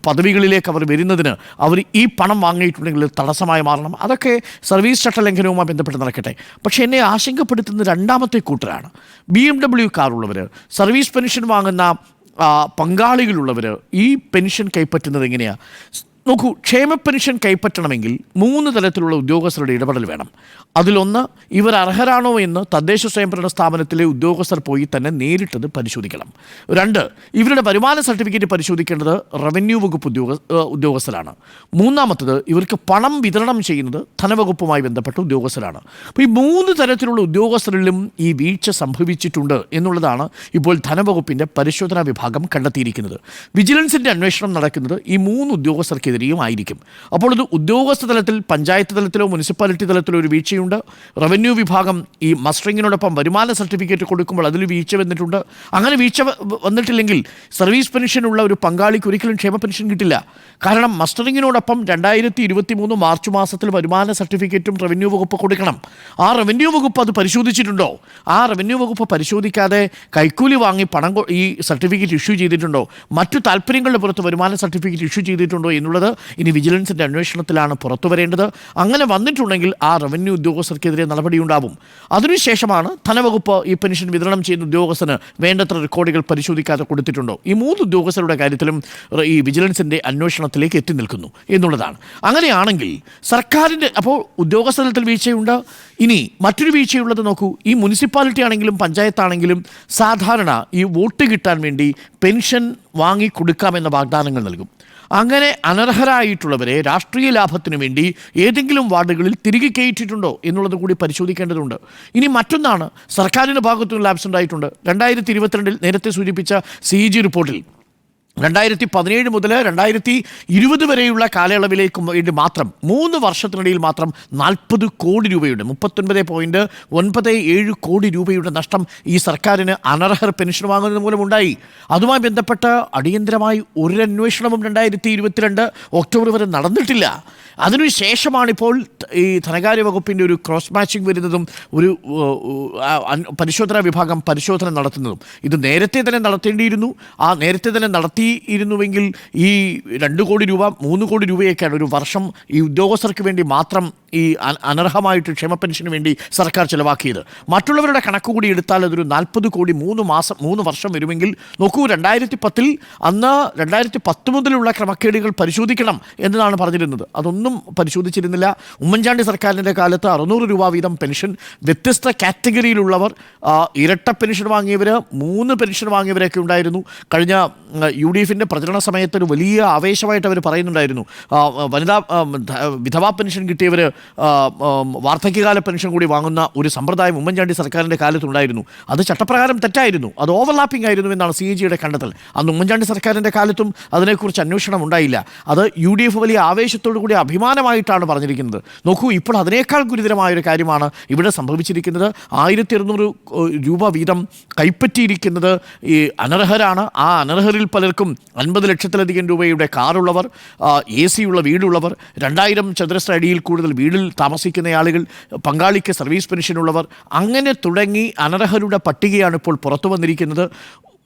പദവികളിലേക്ക് അവർ വരുന്നതിന് അവർ ഈ പണം വാങ്ങിയിട്ടുണ്ടെങ്കിൽ തടസ്സമായി മാറണം. അതൊക്കെ സർവീസ് ചട്ടലംഘനവുമായി ബന്ധപ്പെട്ട് നടക്കട്ടെ. പക്ഷേ എന്നെ ആശങ്കപ്പെടുത്തുന്ന രണ്ടാമത്തെ കൂട്ടരാണ്. ബി എം ഡബ്ല്യു കാറുള്ളവർ സർവീസ് പെൻഷൻ വാങ്ങുന്ന പങ്കാളികളുള്ളവർ ഈ പെൻഷൻ കൈപ്പറ്റുന്നത് എങ്ങനെയാണ് നോക്കൂ ക്ഷേമ പെൻഷൻ കൈപ്പറ്റണമെങ്കിൽ മൂന്ന് തരത്തിലുള്ള ഉദ്യോഗസ്ഥരുടെ ഇടപെടൽ വേണം. അതിലൊന്ന് ഇവർ അർഹരാണോ എന്ന് തദ്ദേശ സ്വയംഭരണ സ്ഥാപനത്തിലെ ഉദ്യോഗസ്ഥർ പോയി തന്നെ നേരിട്ടത് പരിശോധിക്കണം. രണ്ട് ഇവരുടെ വരുമാന സർട്ടിഫിക്കറ്റ് പരിശോധിക്കേണ്ടത് റവന്യൂ വകുപ്പ് ഉദ്യോഗ ഉദ്യോഗസ്ഥരാണ്. മൂന്നാമത്തത് ഇവർക്ക് പണം വിതരണം ചെയ്യുന്നത് ധനവകുപ്പുമായി ബന്ധപ്പെട്ട ഉദ്യോഗസ്ഥരാണ്. അപ്പോൾ ഈ മൂന്ന് തരത്തിലുള്ള ഉദ്യോഗസ്ഥരിലും ഈ വീഴ്ച സംഭവിച്ചിട്ടുണ്ട് എന്നുള്ളതാണ് ഇപ്പോൾ ധനവകുപ്പിന്റെ പരിശോധനാ വിഭാഗം കണ്ടെത്തിയിരിക്കുന്നത്. വിജിലൻസിന്റെ അന്വേഷണം നടക്കുന്നത് ഈ മൂന്ന് ഉദ്യോഗസ്ഥർക്കെതിരെയും ആയിരിക്കും അപ്പോൾ ഇത് ഉദ്യോഗസ്ഥ തലത്തിൽ പഞ്ചായത്ത് തലത്തിലോ മുനിസിപ്പാലിറ്റി തലത്തിലോ ഒരു വീഴ്ചയുണ്ട്. റവന്യൂ വിഭാഗം ഈ മസ്റ്ററിങ്ങിനോടൊപ്പം വരുമാന സർട്ടിഫിക്കറ്റ് കൊടുക്കുമ്പോൾ അതിൽ വീഴ്ച വന്നിട്ടുണ്ട്. അങ്ങനെ വീഴ്ച വന്നിട്ടില്ലെങ്കിൽ സർവീസ് പെൻഷനുള്ള ഒരു പങ്കാളിക്ക് ഒരിക്കലും ക്ഷേമ പെൻഷൻ കിട്ടില്ല. കാരണം മസ്റ്ററിങ്ങിനോടൊപ്പം രണ്ടായിരത്തി ഇരുപത്തി മൂന്ന് മാർച്ച് മാസത്തിൽ വരുമാന സർട്ടിഫിക്കറ്റും റവന്യൂ വകുപ്പ് കൊടുക്കണം. ആ റവന്യൂ വകുപ്പ് അത് പരിശോധിച്ചിട്ടുണ്ടോ? ആ റവന്യൂ വകുപ്പ് പരിശോധിക്കാതെ കൈക്കൂലി വാങ്ങി പണം ഈ സർട്ടിഫിക്കറ്റ് ഇഷ്യൂ ചെയ്തിട്ടുണ്ടോ? മറ്റു താല്പര്യങ്ങളുടെ പുറത്ത് വരുമാന സർട്ടിഫിക്കറ്റ് ഇഷ്യൂ ചെയ്തിട്ടുണ്ടോ എന്നുള്ളത് ഇനി വിജിലൻസിന്റെ അന്വേഷണത്തിലാണ് പുറത്തു വരേണ്ടത്. അങ്ങനെ വന്നിട്ടുണ്ടെങ്കിൽ ആ റവന്യൂ ഉദ്യോഗസ്ഥർക്കെതിരെ നടപടിയുണ്ടാവും. അതിനുശേഷമാണ് ധനവകുപ്പ് ഈ പെൻഷൻ വിതരണം ചെയ്യുന്ന ഉദ്യോഗസ്ഥന് വേണ്ടത്ര റെക്കോർഡുകൾ പരിശോധിക്കാതെ കൊടുത്തിട്ടുണ്ടോ? ഈ മൂന്ന് ഉദ്യോഗസ്ഥരുടെ കാര്യത്തിലും ഈ വിജിലൻസിന്റെ അന്വേഷണത്തിലേക്ക് എത്തി നിൽക്കുന്നു എന്നുള്ളതാണ്. അങ്ങനെയാണെങ്കിൽ സർക്കാരിന്റെ അപ്പോൾ ഉദ്യോഗസ്ഥ തലത്തിൽ വീഴ്ചയുണ്ട്. ഇനി മറ്റൊരു വീഴ്ചയുള്ളത് നോക്കൂ. ഈ മുനിസിപ്പാലിറ്റി ആണെങ്കിലും പഞ്ചായത്താണെങ്കിലും സാധാരണ ഈ വോട്ട് കിട്ടാൻ വേണ്ടി പെൻഷൻ വാങ്ങിക്കൊടുക്കാമെന്ന വാഗ്ദാനങ്ങൾ നൽകും. അങ്ങനെ അനർഹരായിട്ടുള്ളവരെ രാഷ്ട്രീയ ലാഭത്തിനു വേണ്ടി ഏതെങ്കിലും വാർഡുകളിൽ തിരികെ കയറ്റിയിട്ടുണ്ടോ എന്നുള്ളത് കൂടി പരിശോധിക്കേണ്ടതുണ്ട്. ഇനി മറ്റൊന്നാണ് സർക്കാരിന്റെ ഭാഗത്തുനിന്ന് ലാബ്സ് ആയിട്ടുണ്ട്. രണ്ടായിരത്തി ഇരുപത്തിരണ്ടിൽ നേരത്തെ സൂചിപ്പിച്ച സി ജി റിപ്പോർട്ടിൽ. രണ്ടായിരത്തി പതിനേഴ് മുതൽ രണ്ടായിരത്തി ഇരുപത് വരെയുള്ള കാലയളവിലേക്ക് വേണ്ടി മാത്രം മൂന്ന് വർഷത്തിനിടയിൽ മാത്രം നാൽപ്പത് കോടി രൂപയുടെ മുപ്പത്തൊൻപത് പോയിന്റ് ഒൻപത് ഏഴ് കോടി രൂപയുടെ നഷ്ടം ഈ സർക്കാരിന് അനർഹർ പെൻഷൻ വാങ്ങുന്നത് മൂലമുണ്ടായി. അതുമായി ബന്ധപ്പെട്ട് അടിയന്തരമായി ഒരു അന്വേഷണവും രണ്ടായിരത്തി ഇരുപത്തിരണ്ട് ഒക്ടോബർ വരെ നടന്നിട്ടില്ല. അതിനുശേഷമാണിപ്പോൾ ഈ ധനകാര്യ വകുപ്പിന്റെ ഒരു ക്രോസ് മാച്ചിങ് വരുന്നതും ഒരു പരിശോധനാ വിഭാഗം പരിശോധന നടത്തുന്നതും. ഇത് നേരത്തെ തന്നെ നടത്തേണ്ടിയിരുന്നു. ആ നേരത്തെ തന്നെ നടത്തിയിരുന്നുവെങ്കിൽ ഈ രണ്ട് കോടി രൂപ മൂന്ന് കോടി രൂപയൊക്കെയാണ് ഒരു വർഷം ഈ ഉദ്യോഗസ്ഥർക്ക് വേണ്ടി മാത്രം ഈ അനർഹമായിട്ട് ക്ഷേമ പെൻഷന് വേണ്ടി സർക്കാർ ചിലവാക്കിയത്. മറ്റുള്ളവരുടെ കണക്ക് കൂടി എടുത്താൽ അതൊരു നാൽപ്പത് കോടി മൂന്ന് മാസം മൂന്ന് വർഷം വരുമെങ്കിൽ നോക്കൂ രണ്ടായിരത്തി പത്തിൽ അന്ന് രണ്ടായിരത്തി പത്ത് മുതലുള്ള ക്രമക്കേടുകൾ പരിശോധിക്കണം എന്നതാണ് പറഞ്ഞിരുന്നത്. അതൊന്നും പരിശോധിച്ചിരുന്നില്ല. ഉമ്മൻചാണ്ടി സർക്കാരിന്റെ കാലത്ത് അറുന്നൂറ് രൂപ വീതം പെൻഷൻ വ്യത്യസ്ത കാറ്റഗറിയിലുള്ളവർ ഇരട്ട പെൻഷൻ വാങ്ങിയവർ മൂന്ന് പെൻഷൻ വാങ്ങിയവരൊക്കെ ഉണ്ടായിരുന്നു. കഴിഞ്ഞ യു ഡി എഫിന്റെ പ്രചരണ സമയത്ത് ഒരു വലിയ ആവേശമായിട്ട് അവർ പറയുന്നുണ്ടായിരുന്നു. വനിതാ വിധവാ പെൻഷൻ കിട്ടിയവർ വാർദ്ധക്യകാല പെൻഷൻ കൂടി വാങ്ങുന്ന ഒരു സമ്പ്രദായം ഉമ്മൻചാണ്ടി സർക്കാരിന്റെ കാലത്തുണ്ടായിരുന്നു. അത് ചട്ടപ്രകാരം തെറ്റായിരുന്നു. അത് ഓവർലാപ്പിംഗ് ആയിരുന്നു എന്നാണ് സി എ ജിയുടെ കണ്ടെത്തൽ. അന്ന് ഉമ്മൻചാണ്ടി സർക്കാരിന്റെ കാലത്തും അതിനെക്കുറിച്ച് അന്വേഷണം ഉണ്ടായില്ല. അത് യു ഡി എഫ് വലിയ ആവേശത്തോടു കൂടി അഭിമാനമായിട്ടാണ് പറഞ്ഞിരിക്കുന്നത്. നോക്കൂ ഇപ്പോൾ അതിനേക്കാൾ ഗുരുതരമായൊരു കാര്യമാണ് ഇവിടെ സംഭവിച്ചിരിക്കുന്നത്. ആയിരത്തി അറുന്നൂറ് രൂപ വീതം കൈപ്പറ്റിയിരിക്കുന്നത് ഈ അനർഹരാണ്. ആ അനർഹരിൽ പലർക്കും അൻപത് ലക്ഷത്തിലധികം രൂപയുടെ കാറുള്ളവർ എ സിയുള്ള വീടുള്ളവർ രണ്ടായിരം ചതുരശ്ര അടിയിൽ കൂടുതൽ വീടിൽ താമസിക്കുന്ന ആളുകൾ പങ്കാളിക്ക് സർവീസ് പെൻഷനുള്ളവർ അങ്ങനെ തുടങ്ങി അനർഹരുടെ പട്ടികയാണ് ഇപ്പോൾ പുറത്തു വന്നിരിക്കുന്നത്.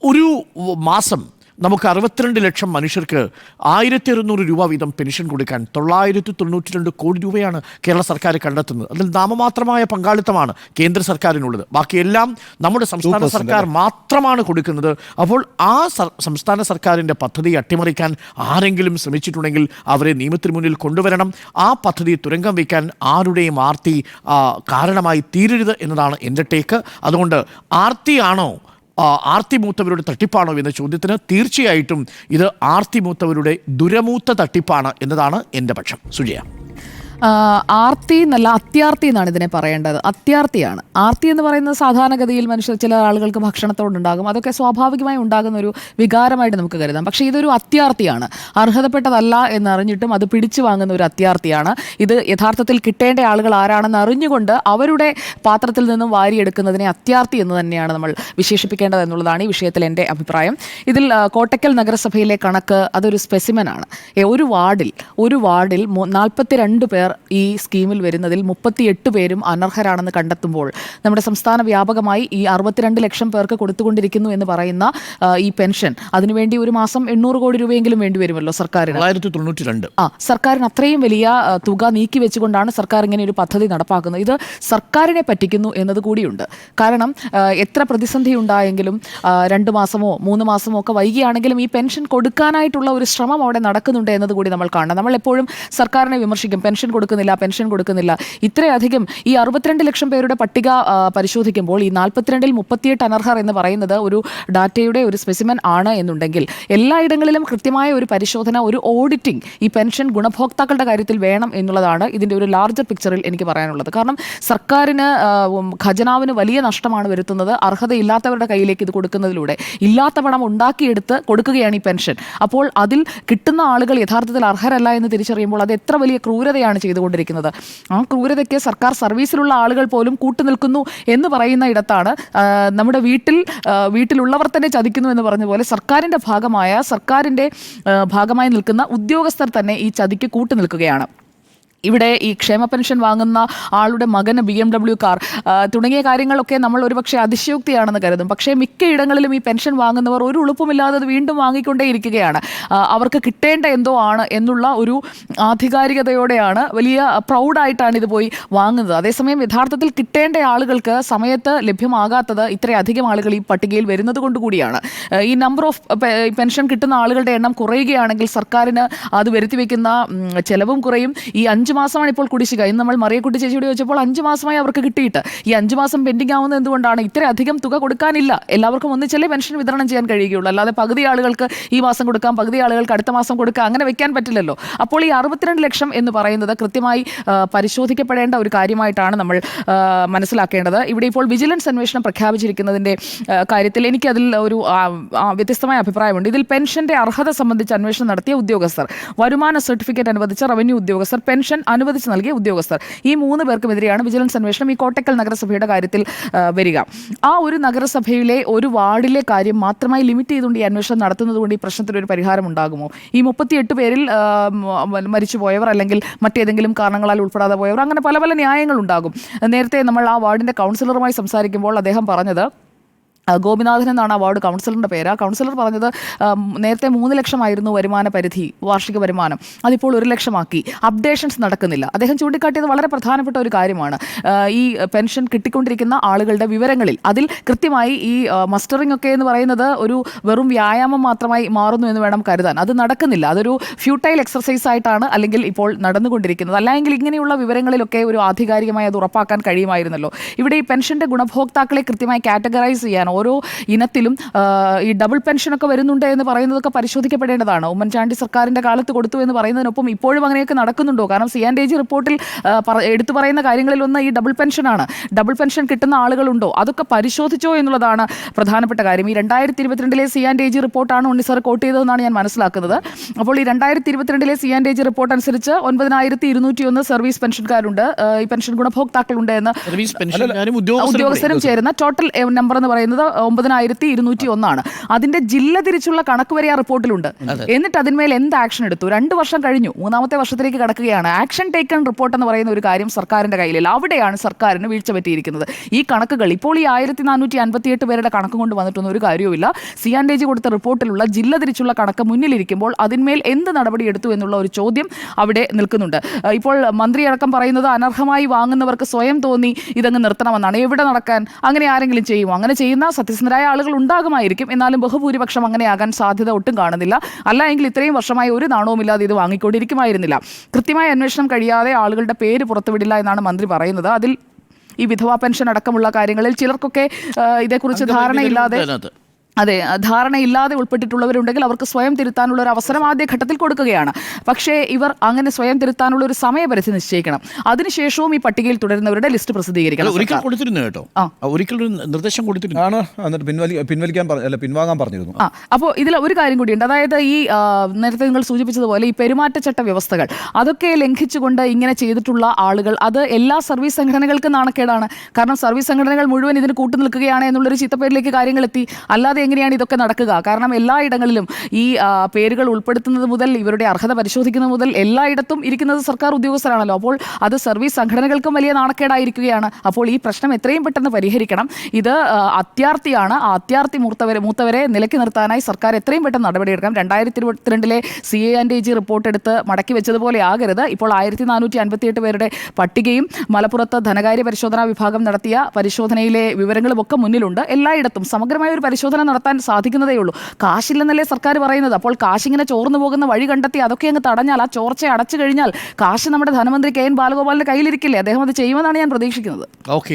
ഒരു മാസം നമുക്ക് അറുപത്തിരണ്ട് ലക്ഷം മനുഷ്യർക്ക് ആയിരത്തി അറുന്നൂറ് രൂപ വീതം പെൻഷൻ കൊടുക്കാൻ തൊള്ളായിരത്തി തൊണ്ണൂറ്റി രണ്ട് കോടി രൂപയാണ് കേരള സർക്കാർ കണ്ടെത്തുന്നത്. അതിൽ നാമമാത്രമായ പങ്കാളിത്തമാണ് കേന്ദ്ര സർക്കാരിനുള്ളത്. ബാക്കിയെല്ലാം നമ്മുടെ സംസ്ഥാന സർക്കാർ മാത്രമാണ് കൊടുക്കുന്നത്. അപ്പോൾ ആ സംസ്ഥാന സർക്കാരിന്റെ പദ്ധതി അട്ടിമറിക്കാൻ ആരെങ്കിലും ശ്രമിച്ചിട്ടുണ്ടെങ്കിൽ അവരെ നിയമത്തിന് മുന്നിൽ കൊണ്ടുവരണം. ആ പദ്ധതി തുരങ്കം വയ്ക്കാൻ ആരുടെയും ആർത്തി കാരണമായി തീരരുത് എന്നതാണ് എന്റെ ടേക്ക്. അതുകൊണ്ട് ആർത്തിയാണോ ആർത്തി മൂത്തവരുടെ തട്ടിപ്പാണോ എന്ന ചോദ്യത്തിന് തീർച്ചയായിട്ടും ഇത് ആർത്തി മൂത്തവരുടെ ദുരമൂത്ത തട്ടിപ്പാണ് എന്നതാണ് എന്റെ പക്ഷം. സുജയ. ആർത്തി എന്നല്ല അത്യാർത്തി എന്നാണ് ഇതിനെ പറയേണ്ടത്. അത്യാർത്തിയാണ്. ആർത്തി എന്ന് പറയുന്നത് സാധാരണഗതിയിൽ മനുഷ്യർ ചില ആളുകൾക്ക് ഭക്ഷണത്തോടുണ്ടാകും അതൊക്കെ സ്വാഭാവികമായി ഉണ്ടാകുന്ന ഒരു വികാരമായിട്ട് നമുക്ക് കരുതാം. പക്ഷേ ഇതൊരു അത്യാർത്തിയാണ്. അർഹതപ്പെട്ടതല്ല എന്നറിഞ്ഞിട്ടും അത് പിടിച്ചു വാങ്ങുന്ന ഒരു അത്യാർത്തിയാണ്. ഇത് യഥാർത്ഥത്തിൽ കിട്ടേണ്ട ആളുകൾ ആരാണെന്ന് അറിഞ്ഞുകൊണ്ട് അവരുടെ പാത്രത്തിൽ നിന്നും വാരിയെടുക്കുന്നതിനെ അത്യാർത്തി എന്ന് തന്നെയാണ് നമ്മൾ വിശേഷിപ്പിക്കേണ്ടത് എന്നുള്ളതാണ് ഈ വിഷയത്തിൽ എന്റെ അഭിപ്രായം. ഇതിൽ കോട്ടക്കൽ നഗരസഭയിലെ കണക്ക് അതൊരു സ്പെസിമനാണ് ഒരു വാർഡിൽ ഒരു വാർഡിൽ നാൽപ്പത്തിരണ്ട് പേർ ഈ സ്കീമിൽ വരുന്നതിൽ മുപ്പത്തിയെട്ട് പേരും അനർഹരാണെന്ന് കണ്ടെത്തുമ്പോൾ നമ്മുടെ സംസ്ഥാന വ്യാപകമായി ഈ അറുപത്തിരണ്ട് ലക്ഷം പേർക്ക് കൊടുത്തുകൊണ്ടിരിക്കുന്നു എന്ന് പറയുന്ന ഈ പെൻഷൻ. അതിനുവേണ്ടി ഒരു മാസം എണ്ണൂറ് കോടി രൂപയെങ്കിലും വേണ്ടി വരുമല്ലോ സർക്കാരിന്. ആ സർക്കാരിന് അത്രയും വലിയ തുക നീക്കി വെച്ചുകൊണ്ടാണ് സർക്കാർ ഇങ്ങനെ ഒരു പദ്ധതി നടപ്പാക്കുന്നത്. ഇത് സർക്കാരിനെ പറ്റിക്കുന്നു എന്നത് കൂടിയുണ്ട്. കാരണം എത്ര പ്രതിസന്ധി ഉണ്ടായെങ്കിലും രണ്ട് മാസമോ മൂന്ന് മാസമോ ഒക്കെ വൈകിയാണെങ്കിലും ഈ പെൻഷൻ കൊടുക്കാനായിട്ടുള്ള ഒരു ശ്രമം അവിടെ നടക്കുന്നുണ്ട് എന്നത് കൂടി നമ്മൾ കാണണം. നമ്മൾ എപ്പോഴും സർക്കാരിനെ വിമർശിക്കും. പെൻഷൻ കൊടുക്കുന്നില്ല പെൻഷൻ കൊടുക്കുന്നില്ല. ഇത്രയധികം ഈ അറുപത്തിരണ്ട് ലക്ഷം പേരുടെ പട്ടിക പരിശോധിക്കുമ്പോൾ ഈ നാൽപ്പത്തിരണ്ടിൽ മുപ്പത്തിയെട്ട് അനർഹർ എന്ന് പറയുന്നത് ഒരു ഡാറ്റയുടെ ഒരു സ്പെസിമൻ ആണ് എന്നുണ്ടെങ്കിൽ എല്ലായിടങ്ങളിലും കൃത്യമായ ഒരു പരിശോധന ഒരു ഓഡിറ്റിംഗ് ഈ പെൻഷൻ ഗുണഭോക്താക്കളുടെ കാര്യത്തിൽ വേണം എന്നുള്ളതാണ് ഇതിന്റെ ഒരു ലാർജർ പിക്ചറിൽ എനിക്ക് പറയാനുള്ളത്. കാരണം സർക്കാരിന് ഖജനാവിന് വലിയ നഷ്ടമാണ് വരുത്തുന്നത്. അർഹതയില്ലാത്തവരുടെ കയ്യിലേക്ക് ഇത് കൊടുക്കുന്നതിലൂടെ ഇല്ലാത്ത പണം ഉണ്ടാക്കിയെടുത്ത് കൊടുക്കുകയാണ് ഈ പെൻഷൻ. അപ്പോൾ അതിൽ കിട്ടുന്ന ആളുകൾ യഥാർത്ഥത്തിൽ അർഹരല്ല എന്ന് തിരിച്ചറിയുമ്പോൾ അത് എത്ര വലിയ ക്രൂരതയാണ് ചെയ്തുകൊണ്ടിരിക്കുന്നത്. ആ ക്രൂരതയ്ക്ക് സർക്കാർ സർവീസിലുള്ള ആളുകൾ പോലും കൂട്ടുനിൽക്കുന്നു എന്ന് പറയുന്ന ഇടത്താണ് നമ്മുടെ വീട്ടിൽ വീട്ടിലുള്ളവർ തന്നെ ചതിക്കുന്നു എന്ന് പറഞ്ഞ പോലെ സർക്കാരിന്റെ ഭാഗമായ സർക്കാരിന്റെ ഭാഗമായി നിൽക്കുന്ന ഉദ്യോഗസ്ഥർ തന്നെ ഈ ചതിക്ക് കൂട്ടുനിൽക്കുകയാണ്. ഇവിടെ ഈ ക്ഷേമ പെൻഷൻ വാങ്ങുന്ന ആളുടെ മകന് ബി എം ഡബ്ല്യു കാർ തുടങ്ങിയ കാര്യങ്ങളൊക്കെ നമ്മൾ ഒരുപക്ഷെ അതിശയോക്തിയാണെന്ന് കരുതും. പക്ഷേ മിക്ക ഇടങ്ങളിലും ഈ പെൻഷൻ വാങ്ങുന്നവർ ഒരു ഉളുപ്പുമില്ലാതെ അത് വീണ്ടും വാങ്ങിക്കൊണ്ടേയിരിക്കുകയാണ്. അവർക്ക് കിട്ടേണ്ട എന്തോ ആണ് എന്നുള്ള ഒരു ആധികാരികതയോടെയാണ് വലിയ പ്രൗഡായിട്ടാണ് ഇത് പോയി വാങ്ങുന്നത്. അതേസമയം യഥാർത്ഥത്തിൽ കിട്ടേണ്ട ആളുകൾക്ക് സമയത്ത് ലഭ്യമാകാത്തത് ഇത്രയധികം ആളുകൾ ഈ പട്ടികയിൽ വരുന്നത് കൂടിയാണ്. ഈ നമ്പർ ഓഫ് പെൻഷൻ കിട്ടുന്ന ആളുകളുടെ എണ്ണം കുറയുകയാണെങ്കിൽ സർക്കാരിന് അത് വരുത്തി വെക്കുന്ന ഉം, ചെലവും കുറയും. ഈ അഞ്ച് മാസമാണ് ഇപ്പോൾ കുടിശ്ശിക. ഇന്ന് നമ്മൾ മറിയക്കുട്ടി ചേച്ചിയോട് ചോദിച്ചപ്പോൾ അഞ്ച് മാസമായി അവർക്ക് കിട്ടിയിട്ട്. ഈ അഞ്ച് മാസം പെൻഡിംഗ് ആവുന്നത് എന്തുകൊണ്ടാണ്? ഇത്രയധികം തുക കൊടുക്കാനില്ല. എല്ലാവർക്കും ഒന്നിച്ചല്ലേ പെൻഷൻ വിതരണം ചെയ്യാൻ കഴിയുകയുള്ളൂ. അല്ലാതെ പകുതി ആളുകൾക്ക് ഈ മാസം കൊടുക്കാം പകുതി ആളുകൾക്ക് അടുത്ത മാസം കൊടുക്കാം അങ്ങനെ വെക്കാൻ പറ്റില്ലല്ലോ. അപ്പോൾ ഈ അറുപത്തിരണ്ട് ലക്ഷം എന്ന് പറയുന്നത് കൃത്യമായി പരിശോധിക്കപ്പെടേണ്ട ഒരു കാര്യമായിട്ടാണ് നമ്മൾ മനസ്സിലാക്കേണ്ടത്. ഇവിടെ ഇപ്പോൾ വിജിലൻസ് അന്വേഷണം പ്രഖ്യാപിച്ചിരിക്കുന്നതിന്റെ കാര്യത്തിൽ എനിക്കതിൽ ഒരു വ്യത്യസ്തമായ അഭിപ്രായമുണ്ട്. ഇതിൽ പെൻഷന്റെ അർഹത സംബന്ധിച്ച് അന്വേഷണം നടത്തിയ ഉദ്യോഗസ്ഥർ വരുമാന സർട്ടിഫിക്കറ്റ് അനുവദിച്ച റവന്യൂ ഉദ്യോഗസ്ഥർ പെൻഷൻ അനുവദിച്ച് നൽകിയ ഉദ്യോഗസ്ഥർ. ഈ മൂന്ന് പേർക്കുമെതിരെയാണ് വിജിലൻസ് അന്വേഷണം ഈ കോട്ടക്കൽ നഗരസഭയുടെ കാര്യത്തിൽ വരിക. ആ ഒരു നഗരസഭയിലെ ഒരു വാർഡിലെ കാര്യം മാത്രമായി ലിമിറ്റ് ചെയ്തുകൊണ്ട് ഈ അന്വേഷണം നടത്തുന്നതുകൊണ്ട് ഈ പ്രശ്നത്തിന് ഒരു പരിഹാരം ഉണ്ടാകുമോ? ഈ മുപ്പത്തിയെട്ട് പേരിൽ മരിച്ചുപോയവർ അല്ലെങ്കിൽ മറ്റേതെങ്കിലും കാരണങ്ങളാൽ ഉൾപ്പെടാതെ പോയവർ അങ്ങനെ പല പല ന്യായങ്ങളുണ്ടാകും നേരത്തെ നമ്മൾ ആ വാർഡിന്റെ കൗൺസിലറുമായി സംസാരിക്കുമ്പോൾ അദ്ദേഹം പറഞ്ഞത് ഗോപിനാഥൻ എന്നാണ് അവാർഡ് വാർഡ് കൗൺസിലറിന്റെ പേര്. ആ കൗൺസിലർ പറഞ്ഞത് നേരത്തെ മൂന്ന് ലക്ഷമായിരുന്നു വരുമാന പരിധി വാർഷിക വരുമാനം. അതിപ്പോൾ ഒരു ലക്ഷമാക്കി. അപ്ഡേഷൻസ് നടക്കുന്നില്ല. അദ്ദേഹം ചൂണ്ടിക്കാട്ടിയത് വളരെ പ്രധാനപ്പെട്ട ഒരു കാര്യമാണ്. ഈ പെൻഷൻ കിട്ടിക്കൊണ്ടിരിക്കുന്ന ആളുകളുടെ വിവരങ്ങളിൽ. അതിൽ കൃത്യമായി ഈ മസ്റ്ററിംഗ് ഒക്കെ എന്ന് പറയുന്നത് ഒരു വെറും വ്യായാമം മാത്രമായി മാറുന്നു എന്ന് വേണം കരുതാൻ. അത് നടക്കുന്നില്ല. അതൊരു ഫ്യൂട്ടൈൽ എക്സർസൈസ് ആയിട്ടാണ് അല്ലെങ്കിൽ ഇപ്പോൾ നടന്നുകൊണ്ടിരിക്കുന്നത്. അല്ലെങ്കിൽ ഇങ്ങനെയുള്ള വിവരങ്ങളിലൊക്കെ ഒരു ആധികാരികമായി അത് ഉറപ്പാക്കാൻ കഴിയുമായിരുന്നല്ലോ. ഇവിടെ ഈ പെൻഷന്റെ ഗുണഭോക്താക്കളെ കൃത്യമായി കാറ്റഗറൈസ് ചെയ്യാൻ ഓരോ ഇനത്തിലും ഈ ഡബിൾ പെൻഷനൊക്കെ വരുന്നുണ്ട് എന്ന് പറയുന്നതൊക്കെ പരിശോധിക്കപ്പെടേണ്ടതാണ്. ഉമ്മൻചാണ്ടി സർക്കാരിന്റെ കാലത്ത് കൊടുത്തു എന്ന് പറയുന്നതിനൊപ്പം ഇപ്പോഴും അങ്ങനെയൊക്കെ നടക്കുന്നുണ്ടോ? കാരണം സി ആൻഡ് എ ജി റിപ്പോർട്ടിൽ എടുത്തു പറയുന്ന കാര്യങ്ങളിൽ കാര്യങ്ങളിലൊന്ന് ഈ ഡബിൾ പെൻഷനാണ് ഡബിൾ പെൻഷൻ കിട്ടുന്ന ആളുകളുണ്ടോ? അതൊക്കെ പരിശോധിച്ചോ എന്നുള്ളതാണ് പ്രധാനപ്പെട്ട കാര്യം. ഈ രണ്ടായിരത്തി ഇരുപത്തിരണ്ടിലെ സി ആൻഡ് എ ജി റിപ്പോർട്ടാണ് ഉണ്ണി സാർ കോട്ട് ചെയ്തതെന്നാണ് ഞാൻ മനസ്സിലാക്കുന്നത്. അപ്പോൾ ഈ രണ്ടായിരത്തി ഇരുപത്തിരണ്ടിലെ C and A G report അനുസരിച്ച് ഒൻപതിനായിരത്തി ഇരുന്നൂറ്റി ഒന്ന് സർവീസ് പെൻഷൻകാരുണ്ട്. ഈ പെൻഷൻ ഗുണഭോക്താക്കളുണ്ട് എന്ന് ഉദ്യോഗസ്ഥരും ചേരുന്ന ടോട്ടൽ നമ്പർ എന്ന് പറയുന്നത് ഒമ്പതിനായിരത്തി ഇരുന്നൂറ്റി ഒന്നാണ് അതിന്റെ ജില്ല തിരിച്ചുള്ള കണക്ക് വരെ ആ റിപ്പോർട്ടിലുണ്ട്. എന്നിട്ട് അതിന്മേൽ എന്ത് ആക്ഷൻ എടുത്തു? രണ്ട് വർഷം കഴിഞ്ഞു. മൂന്നാമത്തെ വർഷത്തിലേക്ക് കടക്കുകയാണ്. ആക്ഷൻ ടേക്കൺ റിപ്പോർട്ട് എന്ന് പറയുന്ന ഒരു കാര്യം സർക്കാരിന്റെ കയ്യിലില്ല. അവിടെയാണ് സർക്കാരിന് വീഴ്ച പറ്റിയിരിക്കുന്നത്. ഈ കണക്കുകൾ ഇപ്പോൾ ഈ ആയിരത്തി നാനൂറ്റി അൻപത്തിയെട്ട് പേരുടെ കണക്ക് കൊണ്ട് വന്നിട്ടൊന്നും ഒരു കാര്യവുമില്ല. സി ആൻഡ് എ ജി കൊടുത്ത റിപ്പോർട്ടിലുള്ള ജില്ല തിരിച്ചുള്ള കണക്ക് മുന്നിലിരിക്കുമ്പോൾ അതിന്മേൽ എന്ത് നടപടി എടുത്തു എന്നുള്ള ഒരു ചോദ്യം അവിടെ നിൽക്കുന്നുണ്ട്. ഇപ്പോൾ മന്ത്രി അടക്കം പറയുന്നത് അനർഹമായി വാങ്ങുന്നവർക്ക് സ്വയം തോന്നി ഇതങ്ങ് നിർത്തണമെന്നാണ്. എവിടെ നടക്കാൻ? അങ്ങനെ ആരെങ്കിലും ചെയ്യുമോ? അങ്ങനെ ചെയ്യുന്ന സത്യസന്ധരായ ആളുകൾ ഉണ്ടാകുമായിരിക്കും. എന്നാലും ബഹുഭൂരിപക്ഷം അങ്ങനെയാകാൻ സാധ്യത ഒട്ടും കാണുന്നില്ല. അല്ല എങ്കിൽ ഇത്രയും വർഷമായി ഒരു നാണവുമില്ലാതെ ഇത് വാങ്ങിക്കൊണ്ടിരിക്കുമായിരുന്നില്ല. കൃത്യമായ അന്വേഷണം കഴിയാതെ ആളുകളുടെ പേര് പുറത്തുവിടില്ല എന്നാണ് മന്ത്രി പറയുന്നത്. അതിൽ ഈ വിധവാ പെൻഷൻ അടക്കമുള്ള കാര്യങ്ങളിൽ ചിലർക്കൊക്കെ ഇതേക്കുറിച്ച് ധാരണയില്ലാതെ അതെ ധാരണയില്ലാതെ ഉൾപ്പെട്ടിട്ടുള്ളവരുണ്ടെങ്കിൽ അവർക്ക് സ്വയം തിരുത്താനുള്ള ഒരു അവസരം ആദ്യ ഘട്ടത്തിൽ കൊടുക്കുകയാണ്. പക്ഷേ ഇവർ അങ്ങനെ സ്വയം തിരുത്താനുള്ള ഒരു സമയപരിധി നിശ്ചയിക്കണം. അതിനുശേഷവും ഈ പട്ടികയിൽ തുടരുന്നവരുടെ ലിസ്റ്റ് പ്രസിദ്ധീകരിക്കണം ഒരിക്കൽ കൊടുത്തിരുന്നു കേട്ടോ? ഒരിക്കൽ ഒരു നിർദ്ദേശം കൊടുത്തിരുന്നു? ആണ്. എന്നിട്ട് പിൻവലിക്കാൻ അല്ല പിൻവാങ്ങാൻ പറഞ്ഞിരുന്നു. ആ അപ്പോൾ ഇതിൽ ഒരു കാര്യം കൂടിയുണ്ട്. അതായത് ഈ നേരത്തെ നിങ്ങൾ സൂചിപ്പിച്ചതുപോലെ ഈ പെരുമാറ്റച്ചട്ട വ്യവസ്ഥകൾ അതൊക്കെ ലംഘിച്ചുകൊണ്ട് ഇങ്ങനെ ചെയ്തിട്ടുള്ള ആളുകൾ അത് എല്ലാ സർവീസ് സംഘടനകൾക്കും നാണക്കേടാണ്. കാരണം സർവീസ് സംഘടനകൾ മുഴുവൻ ഇതിന് കൂട്ടുനിൽക്കുകയാണ് എന്നുള്ളൊരു ചീത്തപ്പേരിലേക്ക് കാര്യങ്ങൾ എത്തി അല്ലാതെ എങ്ങനെയാണ് ഇതൊക്കെ നടക്കുക? കാരണം എല്ലായിടങ്ങളിലും ഈ പേരുകൾ ഉൾപ്പെടുത്തുന്നത് മുതൽ ഇവരുടെ അർഹത പരിശോധിക്കുന്നത് മുതൽ എല്ലായിടത്തും ഇരിക്കുന്നത് സർക്കാർ ഉദ്യോഗസ്ഥരാണല്ലോ. അപ്പോൾ അത് സർവീസ് സംഘടനകൾക്കും വലിയ നാണക്കേടായിരിക്കുകയാണ്. അപ്പോൾ ഈ പ്രശ്നം എത്രയും പെട്ടെന്ന് പരിഹരിക്കണം. ഇത് അത്യാർത്ഥിയാണ്. ആ അത്യാർത്തി മൂത്തവരെ മൂത്തവരെ നിലയ്ക്ക് നിർത്താനായി സർക്കാർ എത്രയും പെട്ടെന്ന് നടപടിയെടുക്കണം. രണ്ടായിരത്തി ഇരുപത്തിരണ്ടിലെ C A and A G report എടുത്ത് മടക്കി വെച്ചതുപോലെ ആകരുത്. ഇപ്പോൾ ആയിരത്തി നാനൂറ്റി അൻപത്തിയെട്ട് പേരുടെ പട്ടികയും മലപ്പുറത്ത് ധനകാര്യ പരിശോധനാ വിഭാഗം നടത്തിയ പരിശോധനയിലെ വിവരങ്ങളും ഒക്കെ മുന്നിലുണ്ട്. എല്ലായിടത്തും സമഗ്രമായ ഒരു പരിശോധന നടത്താൻ സാധിക്കുന്നതേ ഉള്ളൂ. കാശില്ലെന്നല്ലേ സർക്കാർ പറയുന്നത്? അപ്പോൾ കാശിങ്ങനെ ചോർന്നു പോകുന്ന വഴി കണ്ടെത്തി അതൊക്കെ അങ്ങ് തടഞ്ഞാൽ ആ ചോർച്ച അടച്ചു കഴിഞ്ഞാൽ കാശ് നമ്മുടെ ധനമന്ത്രി കെ എൻ ബാലഗോപാലിന്റെ കയ്യിലിരിക്കില്ലേ? അദ്ദേഹം അത് ചെയ്യുമെന്നാണ് ഞാൻ പ്രതീക്ഷിക്കുന്നത്. ഓക്കെ.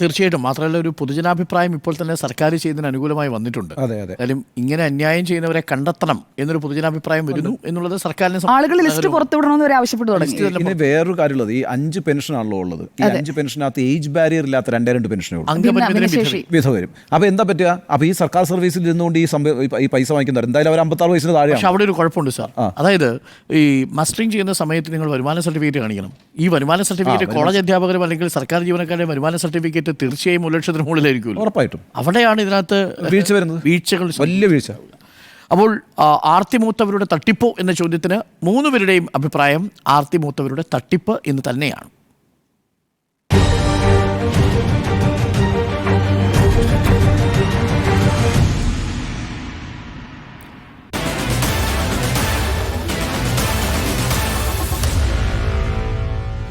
തീർച്ചയായിട്ടും. മാത്രമല്ല ഒരു പൊതുജനാഭിപ്രായം ഇപ്പോൾ തന്നെ സർക്കാർ ചെയ്യുന്നതിന് അനുകൂലമായി വന്നിട്ടുണ്ട്. അതെ, അതെ. എന്തായാലും ഇങ്ങനെ അന്യായം ചെയ്യുന്നവരെ കണ്ടെത്തണം എന്നൊരു പൊതുജനാഭിപ്രായം വരുന്നു എന്നുള്ളത് സർക്കാരിനെ ആളുകൾ ലിസ്റ്റ് പുറത്തുവിടണമെന്ന് വരെ ആവശ്യപ്പെട്ടു തുടങ്ങി. ഇനി വേറൊരു കാര്യമുള്ളത്. ഈ അഞ്ച് പെൻഷനാണല്ലോ ഉള്ളത്. ഈ അഞ്ച് പെൻഷനകത്ത് ഏജ് ബാരിയർ ഇല്ലാത്ത രണ്ടേ രണ്ട് പെൻഷനേ ഉള്ളൂ. അംഗപരിമിതരെ ഭിന്നശേഷി. വിധ വരും അപ്പൊ എന്താ പറ്റുക? അപ്പൊ ഈ സർക്കാർ സർവീസിൽ നിന്നുകൊണ്ട് ഈ സംഭവം ഈ പൈസ വാങ്ങിക്കുന്നവർ. എന്തായാലും അവർ അമ്പത്താറ് വയസ്സിന് പക്ഷെ പക്ഷേ അവിടെ ഒരു കുഴപ്പമുണ്ട് സാർ. അതായത് ഈ മസ്റ്ററിംഗ് ചെയ്യുന്ന സമയത്ത് നിങ്ങൾ വരുമാന സർട്ടിഫിക്കറ്റ് കാണിക്കണം. ഈ വരുമാന സർട്ടിഫിക്കറ്റ് കോളേജ് അധ്യാപകരും അല്ലെങ്കിൽ സർക്കാർ ജീവനക്കാരുടെ വരുമാന സർട്ടിഫിക്കറ്റ് തീർച്ചയായും ഒരു ലക്ഷത്തിന് മുകളിലായിരിക്കും ഉറപ്പായിട്ടും. അവിടെയാണ് ഇതിനകത്ത് വീഴ്ച വരുന്നത്. വീഴ്ചകൾ വലിയ വീഴ്ച. അപ്പോൾ ആർത്തി മൂത്തവരുടെ തട്ടിപ്പോ എന്ന ചോദ്യത്തിന് മൂന്ന് പേരുടെയും അഭിപ്രായം ആർത്തിമൂത്തവരുടെ തട്ടിപ്പ് എന്ന് തന്നെയാണ്.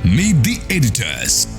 Meet the editors.